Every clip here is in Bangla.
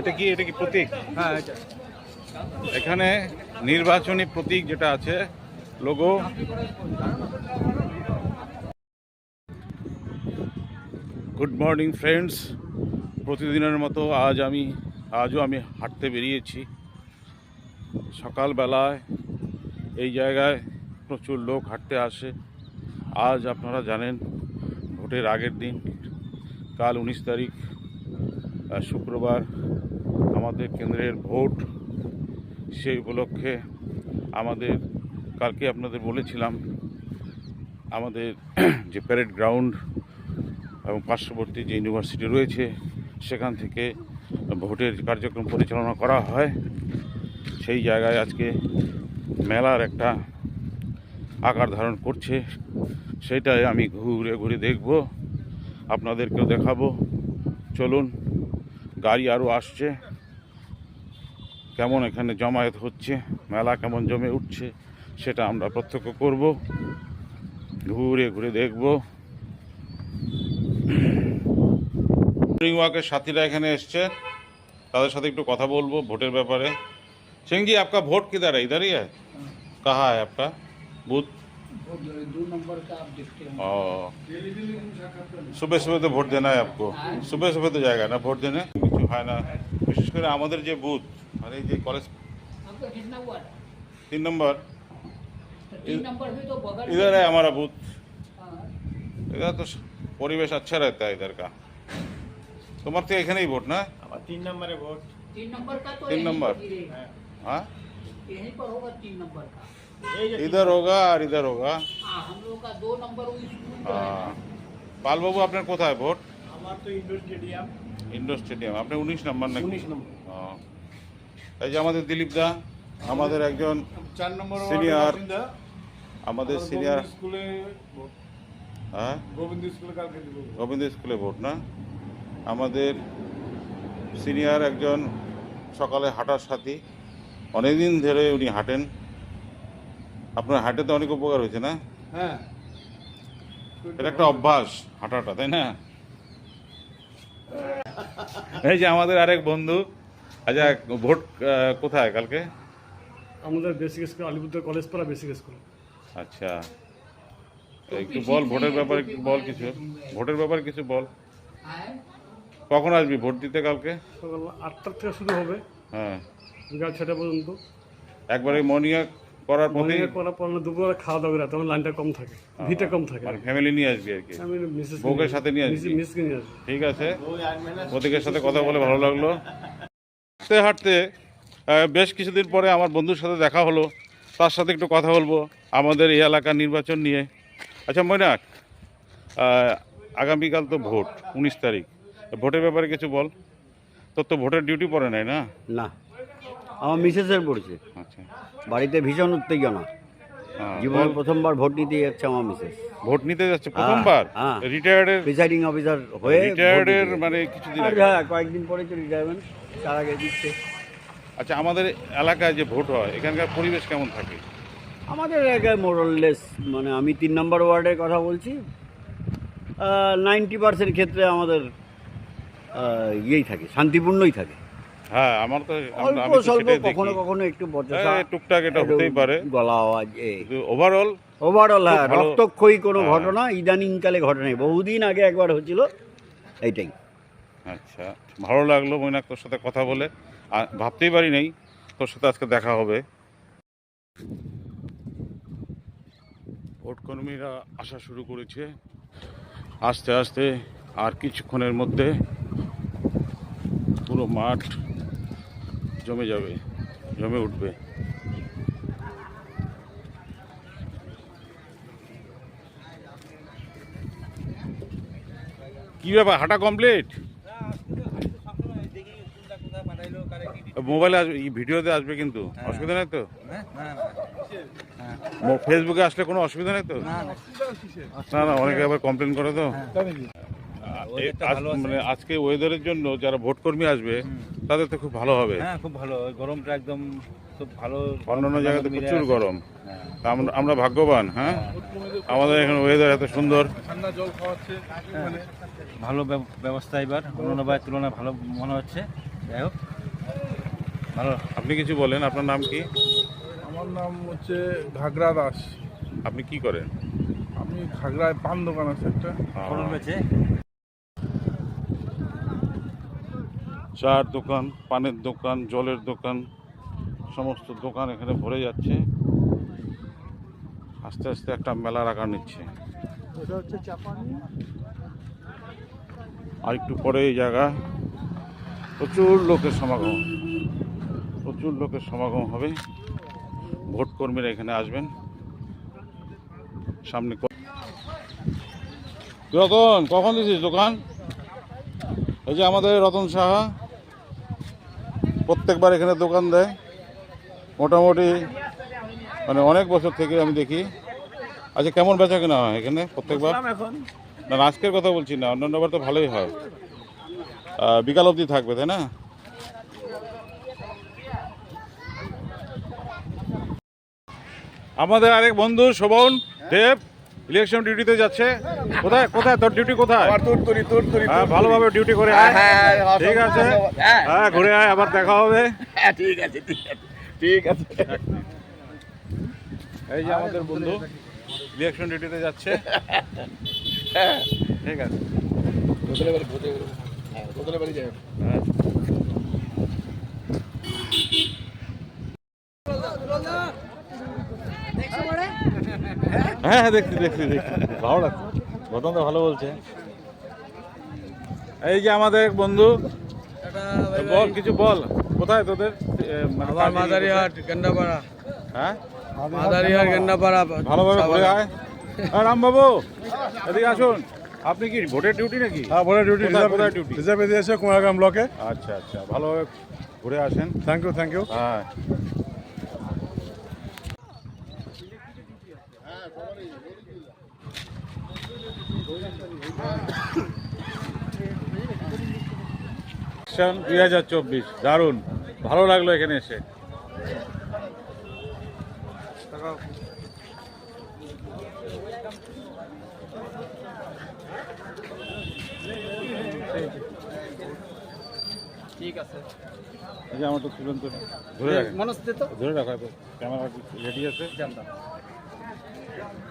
এটা কি এটা কি প্রতীক? হ্যাঁ এখানে নির্বাচনী প্রতীক যেটা আছে লোগো গুড মর্নিং ফ্রেন্ডস প্রতিদিনের মতো আজ আমি আজও আমি হাঁটতে বেরিয়েছি। সকালবেলায় এই জায়গায় প্রচুর লোক হাঁটতে আসে। আজ আপনারা জানেন ভোটের আগের দিন কাল উনিশ তারিখ শুক্রবার। আমাদের কেন্দ্রের ভোট সেই উপলক্ষে আমাদের, কালকে আপনাদের বলেছিলাম, আমাদের যে প্যারেড গ্রাউন্ড এবং পার্শ্ববর্তী যে ইউনিভার্সিটি রয়েছে, সেখান থেকে ভোটের কার্যক্রম পরিচালনা করা হয়। সেই জায়গায় আজকে মেলার একটা আকার ধারণ করছে। সেটাই আমি ঘুরে ঘুরে দেখব, আপনাদেরকেও দেখাবো। চলুন, গাড়ি আরও আসছে। কেমন এখানে জমায়েত হচ্ছে মেলা কেমন জমে উঠছে সেটা আমরা প্রত্যক্ষ করব ঘুরে ঘুরে দেখব মর্নিং ওয়াকের সাথীরা এখানে এসছে তাদের সাথে একটু কথা বলবো ভোটের ব্যাপারে सिंह जी आपका वोट किधर है इधर ही है कहाँ है आपका बूथ दो नंबर का आप देखते हैं और सुबह सुबह तो ভোট देना है आपको सुबह सुबह तो जाएगा ना ভোট देने কিছু হয় না বিশেষ করে আমাদের যে বুথ মানে এই যে কলেজ आपका कितना हुआ था তিন নম্বর तो तीन नंबर भी तो बगल में- इधर है हमारा बूथ हाँ, इधर तो পরিবেশ अच्छा रहता है इधर का তোমার তো এখানেই ভোট না আমার তিন নম্বরে ভোট तीन नंबर का तो तीन यहीं नंबर। पर गिरेगा। हाँ यहीं पर होगा तीन नंबर का এই যে इधर होगा और इधर होगा हाँ हम लोग का दो नंबर वो स्कूल का है हाँ পালবাবু আপনার কোথায় ভোট আমার তো ইন্ডোর স্টেডিয়াম ইন্ডোর স্টেডিয়াম আপনি উনিশ নম্বর নাকি উনিশ নম্বর ও। এই যে আমাদের দিলীপ দা আমাদের একজন চার নম্বর Senior. আমাদের সিনিয়র স্কুলে হ্যাঁ? গোবিন্দ স্কুলে কালকে। গোবিন্দ স্কুলে ভোট না? আমাদের সিনিয়র একজন সকালে হাঁটার সাথী। অনেকদিন ধরে উনি হাঁটেন। আপনার হাঁটে তো অনেক উপকার হয়েছে না? হ্যাঁ। এটা একটা অভ্যাস হাঁটাটা তাই না? এই যে আমাদের আরেক বন্ধু আচ্ছা ভোট কোথায় কালকে? আমাদের বেসিক স্কুল আলিপুরদুয়ার কলেজ পাড়া বেসিক স্কুল আচ্ছা। একটু বল ভোটের ব্যাপারে একটু বল কিছু। ভোটের ব্যাপারে কিছু বল। কখন আসবি ভোট দিতে কালকে? সকাল আটটার থেকে শুরু হবে। হ্যাঁ। বিকাল ছটা পর্যন্ত। একবারে মর্নিং করার মর্নিংয়ে করার পর না দুপুরে খাওয়া দাওয়া করে তখন লাইনটা কম থাকে। ভিড়টা কম থাকে। আর ফ্যামিলি নিয়ে আসবি আর কি। আমি মিসেস বউকে সাথে নিয়ে আসবি? মিসকে নিয়ে আসবি। ঠিক আছে। প্রতীকের সাথে কথা বলে ভালো লাগল। হাঁটতে হাঁটতে বেশ কিছুদিন পরে আমার বন্ধুর সাথে দেখা হলো। তার সাথে একটু কথা বলব আমাদের এই এলাকার নির্বাচন নিয়ে। আচ্ছা মৈনাক আগামীকাল তো ভোট উনিশ তারিখ। ভোটের ব্যাপারে কিছু বল। তোর তো ভোটের ডিউটি পড়ে নাই না? না। আমার মিসেসের পড়ছে। আচ্ছা। বাড়িতে ভীষণ উত্তেজনা। হ্যাঁ, জীবনের প্রথমবার ভোট নিতে যাচ্ছে আমার মিসেস। ভোট নিতে যাচ্ছে প্রথমবার? হ্যাঁ। রিটায়ার্ডের প্রিসাইডিং অফিসার হয়ে রিটায়ার্ডের মানে কিছুদিন। হ্যাঁ কয়েকদিন পরে তো রিটায়ারমেন্ট তার আগে দিচ্ছে। আচ্ছা আমাদের এলাকায় যে ভোট হয় এখানকার পরিবেশ কেমন থাকে? আমাদের এলাকায় মোরললেস মানে আমি তিন নম্বর ওয়ার্ডের কথা বলছি নাইনটি পার্সেন্ট ক্ষেত্রে আমাদের ইয়েই থাকে শান্তিপূর্ণই থাকে। হ্যাঁ আমার তো অল্প স্বল্প কখনো কখনো একটু বচসা হ্যাঁ, টুকটাক এটা হতেই পারে। গলা আওয়াজ এই ওভারঅল ওভারঅল হ্যাঁ রক্তক্ষয়ী কোনো হ্যাঁ। ঘটনা ইদানিংকালে বহুদিন আগে একবার হয়েছিল এইটাই। আচ্ছা ভালো লাগল মৈনাক তোর সাথে কথা বলে। আর ভাবতেই পারি নাই তোর সাথে আজকে দেখা হবে। ভোট কর্মীরা আসা শুরু করেছে। আস্তে আস্তে আর কিছুক্ষণের মধ্যে পুরো মাঠ জমে যাবে জমে উঠবে। কি ব্যাপার হাঁটা কমপ্লিট মোবাইলে আসবে ভিডিওতে আসবে কিন্তু? অসুবিধা নেই তো? ফেসবুকে আসলে কোনো অসুবিধা নেই তো? না না। অনেকে আবার কমপ্লেন করে তো। আজ- মানে আজকে ওয়েদারের জন্য যারা ভোট কর্মী আসবে তাদের তো খুব ভালো হবে। হ্যাঁ খুব ভালো। গরমটা একদম খুব ভালো। অন্যান্য জায়গাতে প্রচুর গরম হ্যাঁ। তা আমরা- আমরা ভাগ্যবান হ্যাঁ? আমাদের এখানে ওয়েদার এত সুন্দর। ঠান্ডা জল খাওয়াচ্ছে। ভালো ব্যবস্থা এবার। অন্যান্য বারের তুলনায় ভালো মনে হচ্ছে। যাই হোক। ভালো। আপনি কিছু বলেন আপনার নাম কি? আমার নাম হচ্ছে ঘাগরা দাস। আপনি কি করেন? আমি ঘাগরায় পান দোকান আছে একটা। চার দোকান, পানের দোকান, জলের দোকান, সমস্ত দোকান এখানে ভরে যাচ্ছে। আস্তে আস্তে একটা মেলার আকার নিচ্ছে। আর একটু পরে এই জায়গা। প্রচুর লোকের সমাগম। প্রচুর লোকের সমাগম হবে। ভোট কর্মীরা এখানে আসবেন। সামনে ক- তুই রতন কখন দিছিস দোকান? এই যে আমাদের রতন সাহা। প্রত্যেকবার এখানে দোকান দেয়। মোটামুটি মানে অনেক বছর থেকে আমি দেখি। আচ্ছা কেমন বেচা কেনা হয় এখানে প্রত্যেকবার? না আজকের কথা বলছি না অন্যান্যবার তো ভালোই হয়। বিকাল অবধি থাকবে তাই না? আমাদের আরেক বন্ধু শোভন দেব। ইলেকশন ডিউটিতে যাচ্ছে। কোথায়? কোথায়? তোর ডিউটি কোথায়? তোর তরি তোর তরি হ্যাঁ ভালোভাবে ডিউটি করে আয়। ঠিক আছে। হ্যাঁ ঘুরে আয় আবার দেখা হবে। ঠিক আছে ঠিক আছে ঠিক আছে। এই যে আমাদের বন্ধু ইলেকশন ডিউটিতে যাচ্ছে। ঠিক আছে। হ্যাঁ। হ্যাঁ হ্যাঁ দেখছি দেখছি দেখছি। ভালো লাগছে। তো ভালো বলছে। এই যে আমাদের এক বন্ধু বল কিছু বল। কোথায় তোদের? মানে মাদারিহাট গেন্ডাপাড়া হ্যাঁ? মাদারিহাট গেন্ডাপাড়া ভালোভাবে ঘুরে আয়। রামবাবু এদিকে আসুন। আপনি কি ভোটের ডিউটি নাকি? হ্যাঁ বলে ডিউটি কোথায় ডিউটি রিজার্ভে দিয়েছে কুমারগ্রাম ব্লকে। আচ্ছা আচ্ছা ভালোভাবে ঘুরে আসেন। থ্যাংক ইউ থ্যাংক ইউ হ্যাঁ। দুই হাজার চব্বিশ। দারুণ। ভালো লাগল এখানে এসে। ঠিক আছে। এই যে আমার তো তুলন্ত ধরে তো? ধরে রাখো ক্যামেরা রেডি আছে। জানতাম।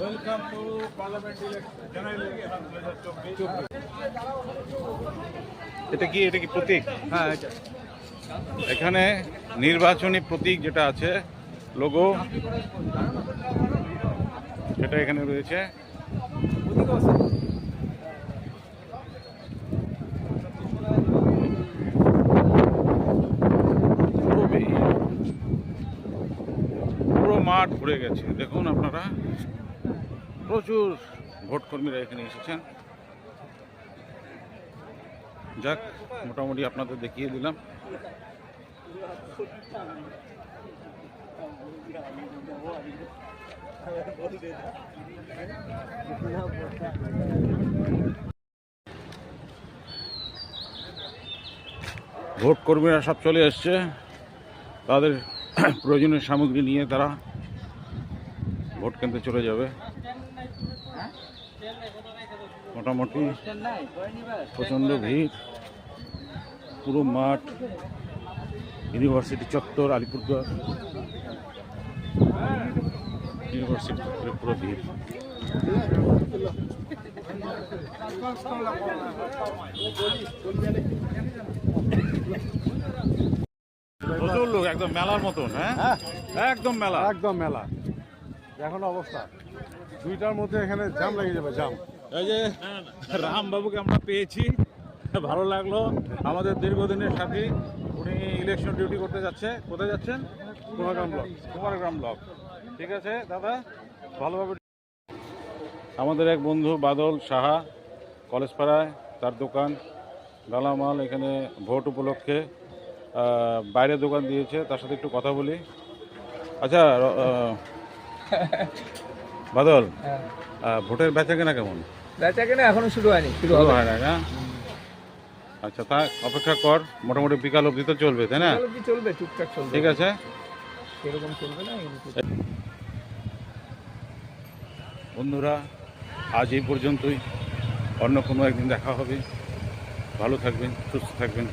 ওয়েলকাম টু পার্লামেন্ট এটা কি এটা কি প্রতীক? হ্যাঁ এখানে নির্বাচনী প্রতীক যেটা আছে লোগো সেটা এখানে রয়েছে। পুরো মাঠ ঘুরে গেছে। দেখুন আপনারা প্রচুর ভোট কর্মীরা এখানে এসেছেন। যাক, মোটামুটি আপনাদের দেখিয়ে দিলাম। ভোট কর্মীরা সব চলে এসছে। তাদের প্রয়োজনীয় সামগ্রী নিয়ে তারা ভোট কেন্দ্রে চলে যাবে। মোটামুটি প্রচণ্ড ভিড়। পুরো মাঠ ইউনিভার্সিটি চত্বর আলিপুরদুয়ার। ইউনিভার্সিটি চত্বরে পুরো ভিড়। প্রচুর লোক একদম মেলার মতন হ্যাঁ? একদম মেলা। একদম মেলা। এখন অবস্থা। দুইটার মধ্যে এখানে জাম লেগে যাবে জাম এই যে রামবাবুকে আমরা পেয়েছি। ভালো লাগল। আমাদের দীর্ঘদিনের সাথী উনি ইলেকশন ডিউটি করতে যাচ্ছে। কোথায় যাচ্ছেন? কুমারগ্রাম ব্লক। কুমারগ্রাম ব্লক। ঠিক আছে দাদা? ভালোভাবে আমাদের এক বন্ধু বাদল সাহা কলেজপাড়ায় তার দোকান গালামাল এখানে ভোট উপলক্ষে বাইরে দোকান দিয়েছে। তার সাথে একটু কথা বলি। আচ্ছা বাদল ভোটের বেচা কেনা কেমন? বেচা কেনা এখনও শুরু হয়নি শুরু হবে। হয় না না? আচ্ছা তা অপেক্ষা কর মোটামুটি বিকাল অবধি তো চলবে তাই না? তাহলে অবধি চলবে টুকটাক চলবে। ঠিক আছে। সেরকম চলবে না বন্ধুরা আজ এই পর্যন্তই। অন্য কোনো একদিন দেখা হবে। ভালো থাকবেন সুস্থ থাকবেন।